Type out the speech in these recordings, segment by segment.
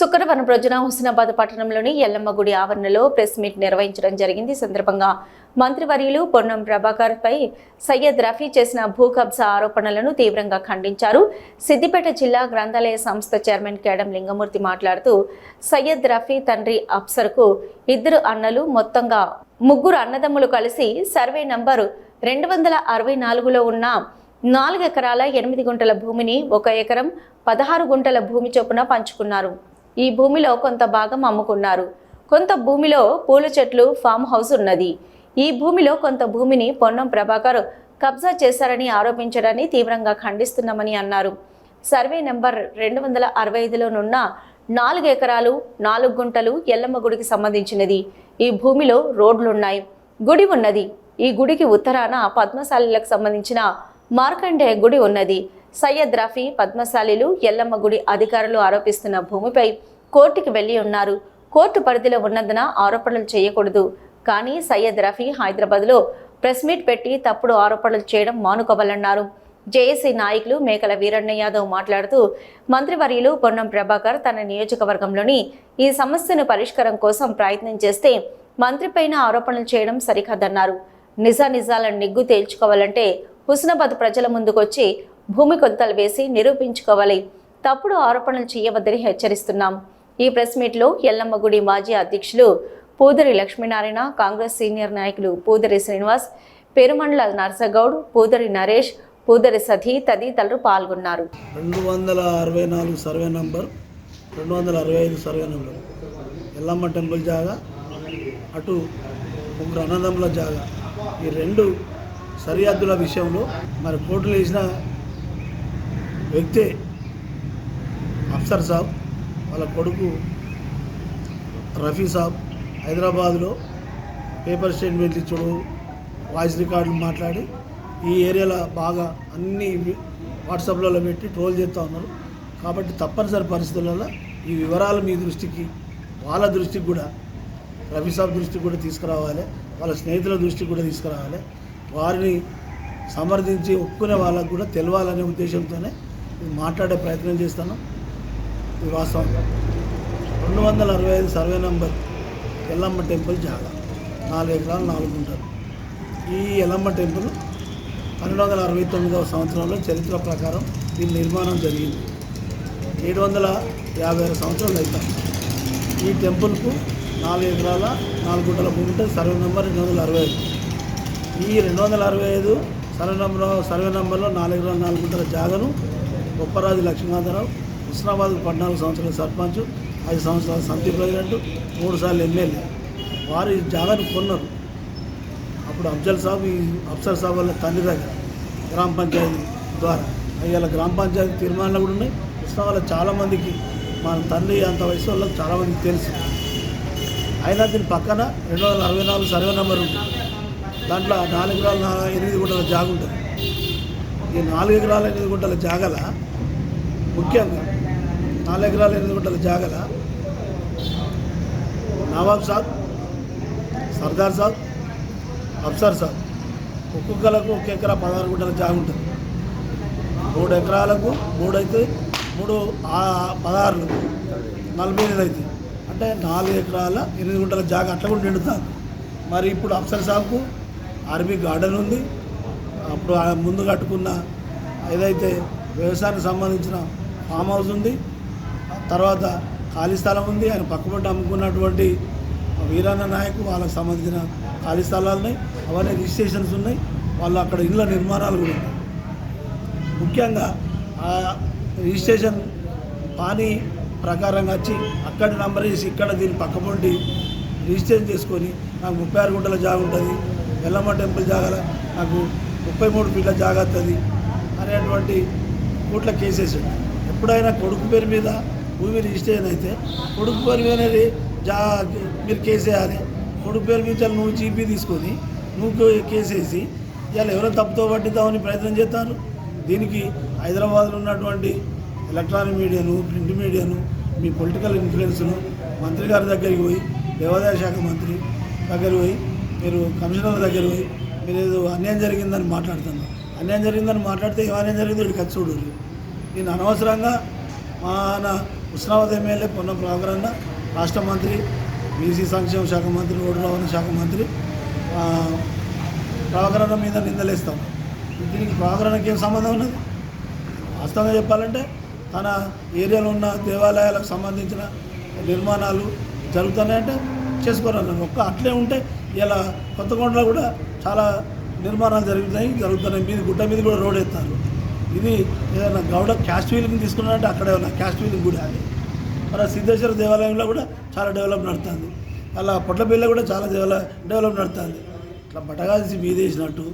శుక్రవారం రోజున హుస్నాబాద్ పట్టణంలోని ఎల్లమ్మ గుడి ఆవరణలో ప్రెస్ మీట్ నిర్వహించడం జరిగింది. సందర్భంగా మంత్రివర్యులు పొన్నం ప్రభాకర్ పై సయ్యద్ రఫీ చేసిన భూ కబ్జా ఆరోపణలను తీవ్రంగా ఖండించారు. సిద్దిపేట జిల్లా గ్రంథాలయ సంస్థ చైర్మన్ కేడం లింగమూర్తి మాట్లాడుతూ సయ్యద్ రఫీ తండ్రి అప్సర్కు ఇద్దరు అన్నలు మొత్తంగా ముగ్గురు అన్నదమ్ములు కలిసి సర్వే నంబరు రెండు వందల అరవై నాలుగులో ఉన్న నాలుగు ఎకరాల ఎనిమిది గుంటల భూమిని ఒక ఎకరం పదహారు గుంటల భూమి చొప్పున పంచుకున్నారు. ఈ భూమిలో కొంత భాగం అమ్ముకున్నారు. కొంత భూమిలో పూల చెట్లు ఫామ్ హౌస్ ఉన్నది. ఈ భూమిలో కొంత భూమిని పొన్నం ప్రభాకర్ కబ్జా చేశారని ఆరోపించడాన్ని తీవ్రంగా ఖండిస్తున్నామని అన్నారు. సర్వే నెంబర్ రెండు వందల అరవై ఐదులోనున్న నాలుగు ఎకరాలు నాలుగు గుంటలు ఎల్లమ్మ గుడికి సంబంధించినది. ఈ భూమిలో రోడ్లున్నాయి. గుడి ఉన్నది. ఈ గుడికి ఉత్తరాన పద్మశాలిలకు సంబంధించిన మార్కండేయ గుడి ఉన్నది. సయ్యద్ రఫీ పద్మశాలిలు ఎల్లమ్మ గుడి అధికారులు ఆరోపిస్తున్న భూమిపై కోర్టుకి వెళ్ళి ఉన్నారు. కోర్టు పరిధిలో ఉన్నందున ఆరోపణలు చేయకూడదు. కానీ సయ్యద్ రఫీ హైదరాబాద్లో ప్రెస్ మీట్ పెట్టి తప్పుడు ఆరోపణలు చేయడం మానుకోవాలన్నారు. జేఏసీ నాయకులు మేకల వీరణ్య యాదవ్ మాట్లాడుతూ మంత్రివర్యులు పొన్నం ప్రభాకర్ తన నియోజకవర్గంలోని ఈ సమస్యను పరిష్కారం కోసం ప్రయత్నం చేస్తే మంత్రిపైన ఆరోపణలు చేయడం సరికాదన్నారు. నిజా నిజాలను నిగ్గు తేల్చుకోవాలంటే హుస్నాబాద్ ప్రజల ముందుకొచ్చి భూమి కొలతలు వేసి నిరూపించుకోవాలి. తప్పుడు ఆరోపణలు చేయవద్దని హెచ్చరిస్తున్నాం. ఈ ప్రెస్ మీట్లో ఎల్లమ్మ గుడి మాజీ అధ్యక్షులు పూదరి లక్ష్మీనారాయణ కాంగ్రెస్ సీనియర్ నాయకులు పూదరి శ్రీనివాస్ పెరుమండ్ల నర్సగౌడ్ పూదరి నరేష్ పూదరి సతీ తదితరులు పాల్గొన్నారు. రెండు వందల అరవై నాలుగు సర్వే నంబర్ రెండు వందల అరవై ఐదు సర్వే నంబర్. ఎల్లమ్మ టెంపుల్ జాగా అటు ముగ్గురు అన్నదమ్ముల జాగా. ఈ రెండు సరిహద్దుల విషయంలో మరి కోర్టులు వేసిన వ్యక్తే అఫ్సర్ సాబ్ వాళ్ళ కొడుకు రఫీ సాబ్ హైదరాబాద్లో పేపర్ స్టేట్మెంట్ ఇచ్చుడు వాయిస్ రికార్డులు మాట్లాడి ఈ ఏరియాలో బాగా అన్ని వాట్సాప్లలో పెట్టి ట్రోల్ చేస్తూ ఉన్నారు. కాబట్టి తప్పనిసరి పరిస్థితులలో ఈ వివరాలు మీ దృష్టికి వాళ్ళ దృష్టికి కూడా రఫీ సాబ్ దృష్టికి కూడా తీసుకురావాలి. వాళ్ళ స్నేహితుల దృష్టికి కూడా తీసుకురావాలి. వారిని సమర్థించి ఒప్పుకునే వాళ్ళకు కూడా తెలవాలనే ఉద్దేశంతోనే మాట్లాడే ప్రయత్నం చేస్తాను. ఇది వాస్తవం రెండు వందల అరవై ఐదు సర్వే నెంబర్ ఎల్లమ్మ టెంపుల్ జాగా. నాలుగు ఎకరాలు నాలుగు గుంటలు. ఈ ఎల్లమ్మ టెంపుల్ పన్నెండు వందల అరవై తొమ్మిదవ సంవత్సరంలో చరిత్ర ప్రకారం దీని నిర్మాణం జరిగింది. ఏడు వందల యాభై ఆరు సంవత్సరాలు అవుతాం ఈ టెంపుల్కు నాలుగు ఎకరాల నాలుగు గుంటల భూమి ఉంటుంది సర్వే నెంబర్ రెండు వందల అరవై ఐదు. ఈ రెండు వందల అరవై ఐదు సర్వే నెంబర్ సర్వే నెంబర్లో నాలుగు ఎకరాల నాలుగు గుంటల జాగను గొప్పరాజు లక్ష్మీనాథరావు హుస్నాబాద్ పద్నాలుగు సంవత్సరాల సర్పంచ్ ఐదు సంవత్సరాల సంతి ప్రెసిడెంట్ మూడు సార్లు ఎమ్మెల్యే. వారు జాగాను కొన్నారు. అప్పుడు అఫ్జల్ సాబ్ ఈ అఫ్సర్ సాబ్ వాళ్ళ తండ్రి దగ్గర గ్రామ పంచాయతీ ద్వారా. ఇవాళ గ్రామ పంచాయతీ తీర్మానాలు కూడా ఉన్నాయి. కృష్ణ వాళ్ళ చాలామందికి మన తండ్రి అంత వయసు వాళ్ళకి చాలామందికి తెలుసు. అయినా దీని పక్కన రెండు వందల అరవై నాలుగు సర్వే నెంబర్ ఉంటుంది దాంట్లో నాలుగు ఎకరాల ఎనిమిది గుంటల జాగ ఉంటుంది. ఈ నాలుగు ఎకరాల ఎనిమిది గుంటల జాగల ముఖ్యంగా నాలుగు ఎకరాల ఎనిమిది గుంటల జాగల నవాబ్ సాబ్ సర్దార్ సాబ్ అఫ్సర్ సాబ్. ఒక్కొక్కలకు ఒక ఎకరా పదహారు గుంటల జాగ ఉంటుంది. మూడు ఎకరాలకు మూడు అయితే మూడు పదహారు నలభై ఎనిమిది అవుతాయి అంటే నాలుగు ఎకరాల ఎనిమిది గుంటల జాగ అట్లా కూడా నిండుతాను మరి ఇప్పుడు అఫ్సర్ సాబ్కు ఆర్మీ గార్డెన్ ఉంది. అప్పుడు ముందు కట్టుకున్న ఏదైతే వ్యవసాయానికి సంబంధించిన ఫామ్ హౌస్ ఉంది. తర్వాత ఖాళీ స్థలం ఉంది. ఆయన పక్కపట్టి అమ్ముకున్నటువంటి వీరన్న నాయకు వాళ్ళకి సంబంధించిన ఖాళీ స్థలాలు ఉన్నాయి. అవన్నీ రిజిస్ట్రేషన్స్ ఉన్నాయి. వాళ్ళు అక్కడ ఇళ్ళ నిర్మాణాలు కూడా ఉన్నాయి. ముఖ్యంగా ఆ రిజిస్ట్రేషన్ పానీ ప్రకారంగా వచ్చి అక్కడ నంబర్ వేసి ఇక్కడ దీన్ని పక్కపొంటి రిజిస్ట్రేషన్ చేసుకొని నాకు ముప్పై ఆరు గుంటల జాగా ఉంటుంది. ఎల్లమ్మ టెంపుల్ జాగా నాకు ముప్పై మూడు ఫీట్ల జాగా వస్తుంది అనేటువంటి కోట్ల కేసేసాడు ఎప్పుడైనా కొడుకు పేరు మీద భూమి రిజిస్ట్రేషన్ అయితే కొడుకు పేరు మీద జా మీరు కేసేయాలి కొడుకు పేరు మీద నువ్వు జీపీ తీసుకొని నువ్వు కేసేసి ఇవాళ ఎవరో తప్పుతో పట్టిద్దామని ప్రయత్నం చేస్తారు. దీనికి హైదరాబాద్లో ఉన్నటువంటి ఎలక్ట్రానిక్ మీడియాను ప్రింట్ మీడియాను మీ పొలిటికల్ ఇన్ఫ్లుయెన్స్ను మంత్రి గారి దగ్గరికి పోయి దేవాదాయ శాఖ మంత్రి దగ్గరికి పోయి మీరు కమిషనర్ దగ్గర పోయి మీరు ఏదో అన్యాయం జరిగిందని మాట్లాడుతున్నారు. అన్యాయం జరిగిందని మాట్లాడితే ఏమన్యాయం జరిగిందో ఇక్కడికి అది చూడు. నేను అనవసరంగా మన హుస్నాబాద్ ఎమ్మెల్యే పొన్న ప్రభాకరన్న రాష్ట్ర మంత్రి బీసీ సంక్షేమ శాఖ మంత్రి రోడ్డు రవాణా శాఖ మంత్రి ఆ, ప్రభాకరన్న మీద నిందలేస్తాం. దీనికి ప్రభాకరన్నకి ఏం సంబంధం ఉన్నది? వాస్తవంగా చెప్పాలంటే తన ఏరియాలో ఉన్న దేవాలయాలకు సంబంధించిన నిర్మాణాలు జరుగుతున్నాయంటే చేసుకోరన్నారు ఒక్క అట్లే ఉంటే ఇలా కొత్తకొండలో కూడా చాలా నిర్మాణాలు జరుగుతున్నాయి జరుగుతున్నాయి మీద గుట్ట మీద కూడా రోడ్ వేస్తారు ఇది ఏదైనా గౌడ క్యాస్ట్ వీలింగ్ తీసుకున్నారంటే అక్కడే ఉన్న క్యాస్ట్ వీలింగ్ కూడా అది. మన సిద్ధేశ్వర దేవాలయంలో కూడా చాలా డెవలప్ నడుతుంది. అలా పొట్లపల్లి కూడా చాలా డెవలప్ డెవలప్ నడుతుంది. ఇట్లా బటగాల్సి మీదేసినట్టు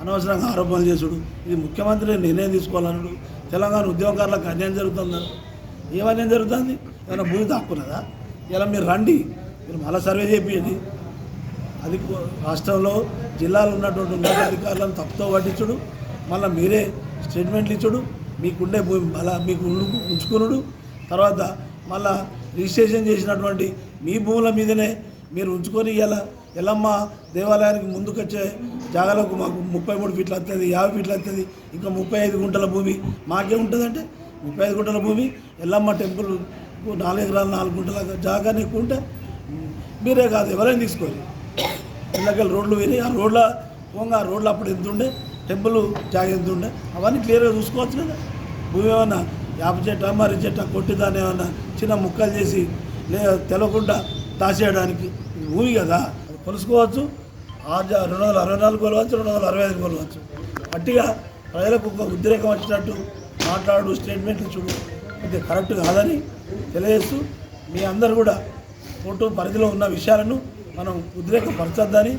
అనవసరంగా ఆరోపణలు చేసుడు. ఇది ముఖ్యమంత్రి నిర్ణయం తీసుకోవాలన్నాడు. తెలంగాణ ఉద్యోగకారులకు అన్యాయం జరుగుతుందన్నారు ఏం జరుగుతుంది? ఏమైనా భూమి దాక్కున్నదా? ఇలా మీరు రండి. మీరు మళ్ళీ సర్వే చేయండి అది రాష్ట్రంలో జిల్లాలో ఉన్నటువంటి ఉన్నతాధికారులను తప్పుతో పట్టించుడు మళ్ళీ మీరే స్టేట్మెంట్లు ఇచ్చుడు మీకుండే భూమి మళ్ళా మీకు ఉంచుకునుడు తర్వాత మళ్ళా రిజిస్ట్రేషన్ చేసినటువంటి మీ భూముల మీదనే మీరు ఉంచుకొని ఇలా ఎల్లమ్మ దేవాలయానికి ముందుకొచ్చే జాగాలకు మాకు ముప్పై మూడు ఫీట్లు వస్తుంది యాభై ఫీట్లు వస్తుంది ఇంకా ముప్పై ఐదు గుంటల భూమి మాకే ఉంటుందంటే ముప్పై ఐదు గుంటల భూమి ఎల్లమ్మ టెంపుల్ నాలుగు ఎకరాలు నాలుగు గుంటల జాగానే ఎక్కువ ఉంటే మీరే కాదు ఎవరైనా తీసుకోవాలి ఇళ్ళకెళ్ళి రోడ్లు వేరే ఆ రోడ్ల పోగా ఆ రోడ్లు అప్పుడు ఎంత ఉండే? టెంపుల్ జాగ ఎంత ఉండే? అవన్నీ క్లియర్గా చూసుకోవచ్చు కదా. భూమి ఏమన్నా యాప చెట్ట మర్రి చెట్ట కొట్టిదాన్ని ఏమన్నా చిన్న ముక్కలు చేసి లే తెలవకుండా దాచేయడానికి ఇది భూమి కదా. అది కొలుసుకోవచ్చు. ఆ రెండు వందల అరవై నాలుగు కొలవచ్చు రెండు వందల అరవై ఐదు కొలవచ్చు. గట్టిగా ప్రజలకు ఒక ఉద్రేకం వచ్చినట్టు మాట్లాడు స్టేట్మెంట్లు చూడు. ఇది కరెక్ట్ కాదని తెలియజేస్తూ మీ అందరు కూడా ఫోటో పరిధిలో ఉన్న విషయాలను మనం ఉద్రేకపరచొద్దని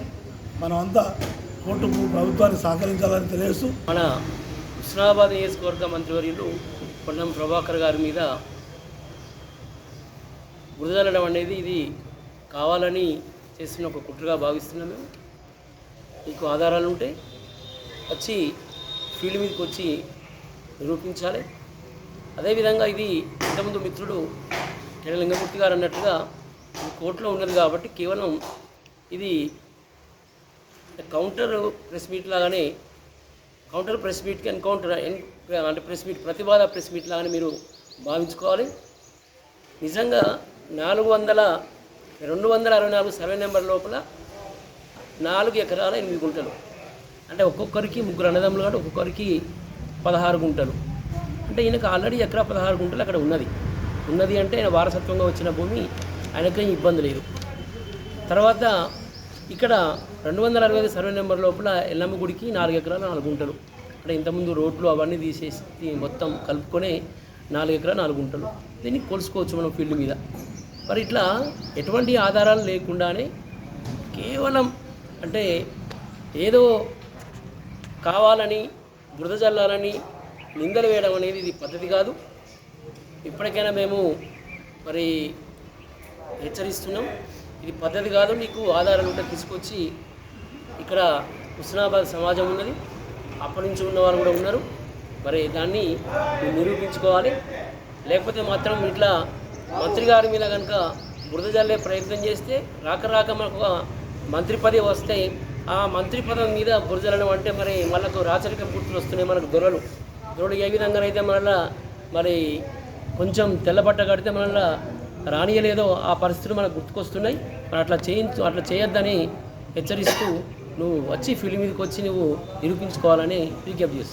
మనం అంతా కోర్టుకు ప్రభుత్వాన్ని సహకరించాలని తెలియజేస్తూ మన హుస్నాబాద్ నియోజకవర్గ మంత్రివర్యులు పొన్నం ప్రభాకర్ గారి మీద బురదలడం అనేది ఇది కావాలని చేసిన ఒక కుట్రగా భావిస్తున్నాము మీకు ఆధారాలు ఉంటే వచ్చి ఫీల్డ్ మీదకి వచ్చి నిరూపించాలి. అదేవిధంగా ఇది ఇంతకుముందు మిత్రుడు కెడ లింగమూర్తి గారు అన్నట్టుగా కోర్టులో ఉన్నది కాబట్టి కేవలం ఇది కౌంటర్ ప్రెస్ మీట్ లాగానే కౌంటర్ ప్రెస్ మీట్కి ఎన్కౌంటర్ ఎన్ అంటే ప్రెస్ మీట్ ప్రతివాద ప్రెస్ మీట్ లాగానే మీరు భావించుకోవాలి. నిజంగా నాలుగు వందల రెండు వందల అరవై నాలుగు సర్వే నెంబర్ లోపల నాలుగు ఎకరాల ఎనిమిది గుంటలు. అంటే ఒక్కొక్కరికి ముగ్గురు అన్నదమ్ములు కాబట్టి ఒక్కొక్కరికి పదహారు గుంటలు. అంటే ఈయనకు ఆల్రెడీ ఎకరా పదహారు గుంటలు అక్కడ ఉన్నది. ఉన్నది అంటే ఆయన వారసత్వంగా వచ్చిన భూమి ఆయనకేం ఇబ్బంది లేదు. తర్వాత ఇక్కడ రెండు వందల అరవై ఐదు సర్వే నెంబర్ లోపల ఎల్లమ్మ గుడికి నాలుగు ఎకరాలు నాలుగు గుంటలు అంటే ఇంతకుముందు రోడ్లు అవన్నీ తీసేసి మొత్తం కలుపుకొని నాలుగు ఎకరాలు నాలుగు గుంటలు దీన్ని కొలుసుకోవచ్చు మనం ఫీల్డ్ మీద. మరి ఇట్లా ఎటువంటి ఆధారాలు లేకుండానే కేవలం అంటే ఏదో కావాలని బురద జల్లాలని నిందలు వేయడం అనేది ఇది పద్ధతి కాదు. ఇప్పటికైనా మేము మరి హెచ్చరిస్తున్నాం. ఇది పద్ధతి కాదు మీకు ఆధారాలు ఉంటే తీసుకొచ్చి ఇక్కడ హుస్నాబాద్ సమాజం ఉన్నది. అప్పటి నుంచి ఉన్న కూడా ఉన్నారు. మరి దాన్ని నిరూపించుకోవాలి. లేకపోతే మాత్రం ఇట్లా మంత్రి గారి మీద కనుక బురద జల్లే ప్రయత్నం చేస్తే రాక రాక మనకు మంత్రి పదవి వస్తే ఆ మంత్రి పదం మీద బురద అంటే మరి మనకు రాచరిక గుర్తులు వస్తున్నాయి మనకు దొరలు. దొరలు ఏ విధంగానైతే మళ్ళీ మరి కొంచెం తెల్లబట్ట కడితే మళ్ళీ రానియలేదో ఆ పరిస్థితులు మనకు గుర్తుకొస్తున్నాయి. మనం అట్లా చేయించు అట్లా చేయొద్దని హెచ్చరిస్తూ నువ్వు వచ్చి ఫీల్డ్ మీదకి వచ్చి నువ్వు నిరూపించుకోవాలని విజ్ఞప్తి చేస్తున్నాను.